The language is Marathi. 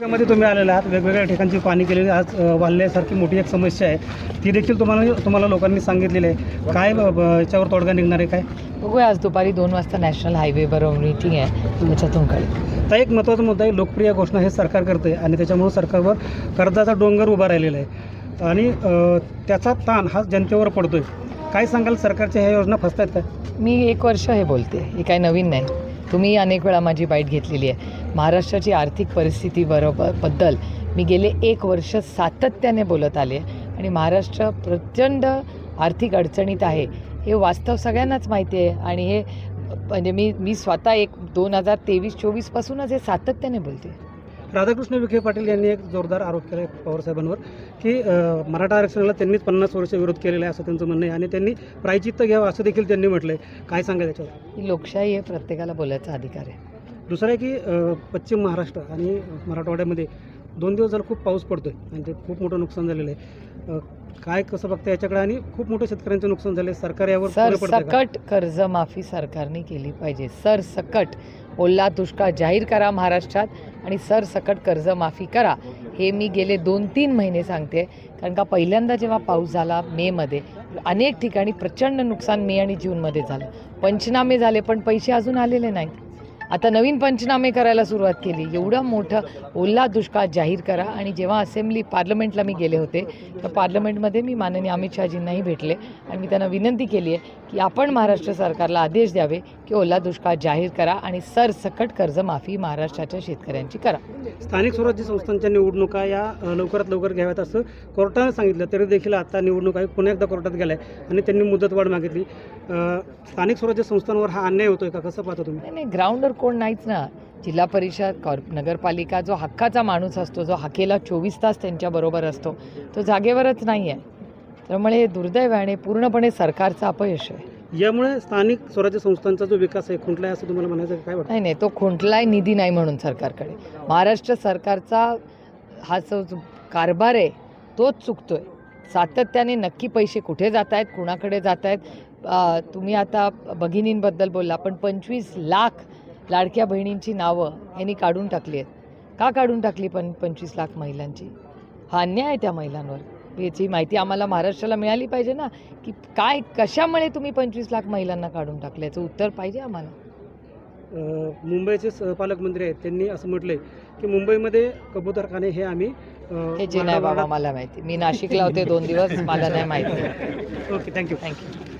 मध्ये तुम्ही आलेले आहात वेगवेगळ्या ठिकाणची पाणी केलेली आज वाल्ल्यासारखी मोठी एक समस्या आहे. ती देखील तुम्हाला तुम्हाला लोकांनी सांगितलेली आहे. काय याच्यावर तोडगा निघणार आहे काय? बघूया आज दुपारी दोन वाजता नॅशनल हायवेवर मीटिंग आहे. त्याच्यातून कळेल. तर एक महत्त्वाचा मुद्दा आहे लोकप्रिय घोषणा हे सरकार करते आणि त्याच्यामुळे सरकारवर कर्जाचा डोंगर उभा राहिलेला आहे. आणि त्याचा ताण हा जनतेवर पडतोय. काय सांगाल सरकारच्या ह्या योजना फसतायत काय? मी एक वर्ष हे बोलते हे काही नवीन नाही. तुम्ही अनेक वेळा माझी बाईट घेतलेली आहे. महाराष्ट्राची आर्थिक परिस्थिती बरोबर बद्दल मी गेले एक वर्ष सातत्याने बोलत आले आणि महाराष्ट्र प्रचंड आर्थिक अडचणीत आहे. हे वास्तव सगळ्यांनाच माहिती आहे. आणि हे म्हणजे मी मी स्वतः एक दोन हजार तेवीस चोवीसपासूनच हे सातत्याने बोलते. राधाकृष्ण विखे पाटील यांनी एक जोरदार आरोप केला आहे पवारसाहेबांवर की मराठा आरक्षणाला त्यांनीच पन्नास वर्ष विरोध केलेला आहे असं त्यांचं म्हणणं आहे आणि त्यांनी प्रायचित्त घ्यावं असं देखील त्यांनी म्हटलं आहे काय सांगा त्याच्यावर ही लोकशाही आहे प्रत्येकाला बोलायचा अधिकार आहे. दुसरं आहे की पश्चिम महाराष्ट्र आणि मराठवाड्यामध्ये दोन दिवस झाला खूप पाऊस पडतोय आणि ते खूप मोठं नुकसान झालेलं आहे. अ, काय कसं बघता याच्याकडे? आणि खूप मोठं शेतकऱ्यांचं नुकसान झालं आहे सरकार यावर सर पुढे पडतंय का? सकट कर्जमाफी सरकारने केली पाहिजे. सर सकट. ओला दुष्काळ जाहीर करा महाराष्ट्रात आणि सर सकट कर्जमाफी करा. हे मी गेले दोन तीन महिने सांगते. कारण का पहिल्यांदा जेव्हा पाऊस झाला मेमध्ये अनेक ठिकाणी प्रचंड नुकसान मे आणि जूनमध्ये झालं. पंचनामे झाले पण पैसे अजून आलेले नाहीत. आता नवीन पंचनामे करायला सुरुवात केली. एवढा मोठा ओला दुष्काळ जाहीर करा आणि जेव्हा असेंब्ली पार्लमेंटला मी गेले होते तर पार्लमेंटमध्ये मी माननीय अमित शहाजींनाही भेटले आणि मी त्यांना विनंती केली आहे की आपण महाराष्ट्र सरकारला आदेश द्यावे की ओला दुष्काळ जाहीर करा आणि सरसकट कर्जमाफी महाराष्ट्राच्या शेतकऱ्यांची करा. स्थानिक स्वराज्य संस्थांच्या निवडणुका या लवकरात लवकर घ्याव्यात असं कोर्टानं सांगितलं तरी देखील आता निवडणूक आयोग पुन्हा एकदा कोर्टात गेलाय आणि त्यांनी मुदतवाढ मागितली. स्थानिक स्वराज्य संस्थांवर हा अन्याय होतोय का? कसं पाहता तुम्ही? नाही नाही ग्राउंडवर कोण नाहीच ना. जिल्हा परिषद कॉर नगरपालिका जो हक्काचा माणूस असतो जो हाकेला चोवीस तास त्यांच्याबरोबर असतो तो जागेवरच नाही आहे त्यामुळे हे दुर्दैव आहे आणि पूर्णपणे सरकारचं अपयश आहे. यामुळे स्थानिक स्वराज्य संस्थांचा जो विकास आहे खुंटला आहे असं तुम्हाला म्हणायचं? काय वाटतं? नाही नाही तो खुंटलाय निधी नाही म्हणून सरकारकडे. महाराष्ट्र सरकारचा हा जो जो कारभार आहे तोच चुकतोय. सातत्याने नक्की पैसे कुठे जात आहेत कुणाकडे जात आहेत तुम्ही आता भगिनींबद्दल बोलला पण पंचवीस लाख लाडक्या बहिणींची नावं यांनी काढून टाकली आहेत. का काढून टाकली पण पंचवीस लाख महिलांची? हा अन्याय आहे त्या महिलांवर. याची माहिती आम्हाला महाराष्ट्राला मिळाली पाहिजे ना? की काय कशामुळे तुम्ही पंचवीस लाख महिलांना काढून टाकलं? याचं उत्तर पाहिजे आम्हाला. मुंबईचे पालकमंत्री आहेत. त्यांनी असं म्हटलंय की मुंबईमध्ये कबूतरखाने हे आम्ही हे जे नाही बाबा मला माहिती. मी नाशिकला होते दोन दिवस. मला नाही माहिती. Okay thank you. थँक्यू.